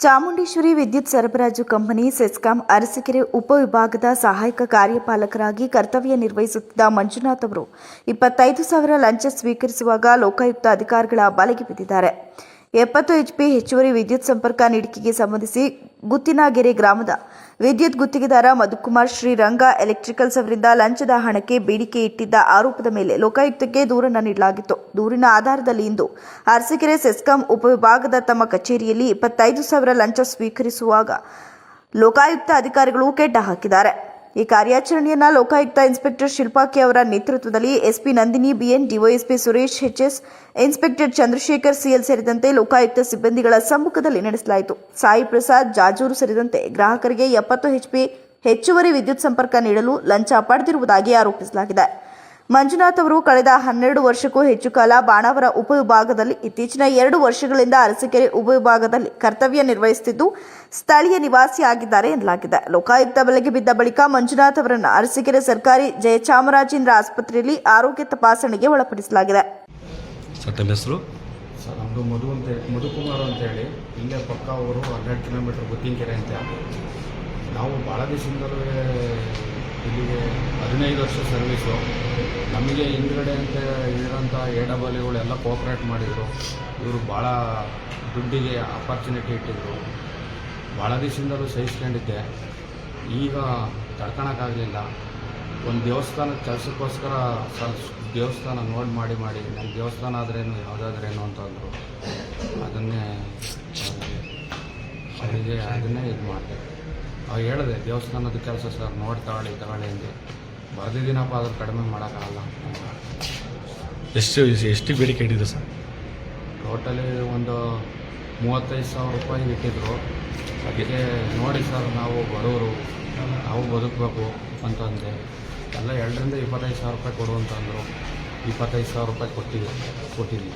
ಚಾಮುಂಡೇಶ್ವರಿ ವಿದ್ಯುತ್ ಸರಬರಾಜು ಕಂಪನಿ ಸೆಸ್ಕಾಂ ಅರಸಕೆರೆ ಉಪವಿಭಾಗದ ಸಹಾಯಕ ಕಾರ್ಯಪಾಲಕರಾಗಿ ಕರ್ತವ್ಯ ನಿರ್ವಹಿಸುತ್ತಿದ್ದ ಮಂಜುನಾಥ್ ಅವರು ಇಪ್ಪತ್ತೈದು ಸಾವಿರ ಲಂಚ ಸ್ವೀಕರಿಸುವಾಗ ಲೋಕಾಯುಕ್ತ ಅಧಿಕಾರಿಗಳ ಬಲೆಗೆ ಬಿದ್ದಿದ್ದಾರೆ. ಎಪ್ಪತ್ತು ಎಚ್ಪಿ ಹೆಚ್ಚುವರಿ ವಿದ್ಯುತ್ ಸಂಪರ್ಕ ನೀಡಿಕೆಗೆ ಸಂಬಂಧಿಸಿ ಗುತ್ತಿನಗೆರೆ ಗ್ರಾಮದ ವಿದ್ಯುತ್ ಗುತ್ತಿಗೆದಾರ ಮಧುಕುಮಾರ್ ಶ್ರೀರಂಗ ಎಲೆಕ್ಟ್ರಿಕಲ್ಸ್ ಅವರಿಂದ ಲಂಚದ ಹಣಕ್ಕೆ ಬೇಡಿಕೆ ಇಟ್ಟಿದ್ದ ಆರೋಪದ ಮೇಲೆ ಲೋಕಾಯುಕ್ತಕ್ಕೆ ದೂರನ್ನು ನೀಡಲಾಗಿತ್ತು. ದೂರಿನ ಆಧಾರದಲ್ಲಿ ಇಂದು ಅರಸೀಕೆರೆ ಸೆಸ್ಕಾಂ ಉಪವಿಭಾಗದ ತಮ್ಮ ಕಚೇರಿಯಲ್ಲಿ ಇಪ್ಪತ್ತೈದು ಸಾವಿರ ಲಂಚ ಸ್ವೀಕರಿಸುವಾಗ ಲೋಕಾಯುಕ್ತ ಅಧಿಕಾರಿಗಳು ಕೆಡ್ಡ ಹಾಕಿದ್ದಾರೆ. ಈ ಕಾರ್ಯಾಚರಣೆಯನ್ನ ಲೋಕಾಯುಕ್ತ ಇನ್ಸ್ಪೆಕ್ಟರ್ ಶಿಲ್ಪಾಕಿ ಅವರ ನೇತೃತ್ವದಲ್ಲಿ SP Nandini, B N DYSP Suresh H S inspector Chandrashekhar C L ಸೇರಿದಂತೆ ಲೋಕಾಯುಕ್ತ ಸಿಬ್ಬಂದಿಗಳ ಸಮ್ಮುಖದಲ್ಲಿ ನಡೆಸಲಾಯಿತು. ಸಾಯಿ ಪ್ರಸಾದ್, ಜಾಜೂರು ಸೇರಿದಂತೆ ಗ್ರಾಹಕರಿಗೆ ಎಪ್ಪತ್ತು ಎಚ್ಪಿ ಹೆಚ್ಚುವರಿ ವಿದ್ಯುತ್ ಸಂಪರ್ಕ ನೀಡಲು ಲಂಚ ಪಡೆದಿರುವುದಾಗಿ ಆರೋಪಿಸಲಾಗಿದೆ. ಮಂಜುನಾಥ್ ಅವರು ಕಳೆದ ಹನ್ನೆರಡು ವರ್ಷಕ್ಕೂ ಹೆಚ್ಚು ಕಾಲ ಬಾಣಾವರ ಉಪವಿಭಾಗದಲ್ಲಿ ಇತ್ತೀಚಿನ ಎರಡು ವರ್ಷಗಳಿಂದ ಅರಸೀಕೆರೆ ಉಪವಿಭಾಗದಲ್ಲಿ ಕರ್ತವ್ಯ ನಿರ್ವಹಿಸುತ್ತಿದ್ದು ಸ್ಥಳೀಯ ನಿವಾಸಿಯಾಗಿದ್ದಾರೆ ಎನ್ನಲಾಗಿದೆ. ಲೋಕಾಯುಕ್ತ ಬಲೆಗೆ ಬಿದ್ದ ಬಳಿಕ ಮಂಜುನಾಥ್ ಅವರನ್ನು ಅರಸೀಕೆರೆ ಸರ್ಕಾರಿ ಜಯಚಾಮರಾಜೇಂದ್ರ ಆಸ್ಪತ್ರೆಯಲ್ಲಿ ಆರೋಗ್ಯ ತಪಾಸಣೆಗೆ ಒಳಪಡಿಸಲಾಗಿದೆ. ಸರ್ ಹೆಸರು? ಸರ್ ನಮ್ಮದು ಮಧು ಅಂತ ಮಧುಕುಮಾರ್ ಅಂತೇಳಿ ಇಲ್ಲೇ ಪಕ್ಕ ಅವರು ಹನ್ನೆರಡು ಕಿಲೋಮೀಟ್ರ್ ಗುತ್ತಿನಕೆರೆ ಅಂತ. ನಾವು ಭಾಳ ದಿವಸದಿಂದಲೂ ಇಲ್ಲಿಗೆ ಹದಿನೈದು ವರ್ಷ ಸರ್ವೀಸು ನಮಗೆ ಹಿಂದ್ಗಡೆ ಅಂತ ಇರೋಂಥ ಎ ಡಬಲ್ ಎಲ್ಲ ಕೋಪ್ರೇಟ್ ಮಾಡಿದರು. ಇವರು ಭಾಳ ದುಡ್ಡಿಗೆ ಅಪರ್ಚುನಿಟಿ ಇಟ್ಟಿದ್ರು. ಭಾಳ ದಿವಸದಿಂದಲೂ ಸಹಿಸ್ಕೊಂಡಿದ್ದೆ. ಈಗ ತಡ್ಕೊಳಕ್ಕಾಗಲಿಲ್ಲ ಒಂದು ದೇವಸ್ಥಾನದ ಕೆಲಸಕ್ಕೋಸ್ಕರ ದೇವಸ್ಥಾನ ನೋಡಿ ಮಾಡಿ ಮಾಡಿ ನನಗೆ ದೇವಸ್ಥಾನ ಆದ್ರೇನು, ಯಾವುದಾದ್ರೇನು ಅಂತಂದರು ಅದನ್ನೇ, ಅವರಿಗೆ ಅದನ್ನೇ ಇದು ಮಾಡಿದೆ. ಅವ್ರು ಹೇಳಿದೆ, ದೇವಸ್ಥಾನದ ಕೆಲಸ ಸರ್, ನೋಡಿ ತಗೊಳ್ಳಿ ತಗೊಳ್ಳಿ ಅಂದೆ. ಬರ್ದಿದ್ದೀನಪ್ಪ ಅದ್ರ ಕಡಿಮೆ ಮಾಡೋಕ್ಕಾಗಲ್ಲ. ಎಷ್ಟು ಎಷ್ಟು ಬೇಡಿಕೆ ಇಟ್ಟಿದೆ ಸರ್? ಟೋಟಲಿ ಒಂದು ಮೂವತ್ತೈದು ಸಾವಿರ ರೂಪಾಯಿ ಇಟ್ಟಿದ್ರು. ಅದಕ್ಕೆ ನೋಡಿ ಸರ್ ನಾವು ಬಡವರು ನಾವು ಬದುಕಬೇಕು ಅಂತಂದೆ. ಎಲ್ಲ ಎರಡರಿಂದ ಇಪ್ಪತ್ತೈದು ಸಾವಿರ ರೂಪಾಯಿ ಕೊಡು ಅಂತಂದರು. ಇಪ್ಪತ್ತೈದು ಸಾವಿರ ರೂಪಾಯಿ ಕೊಟ್ಟಿದ್ದೆ ಕೊಟ್ಟಿದ್ವಿ.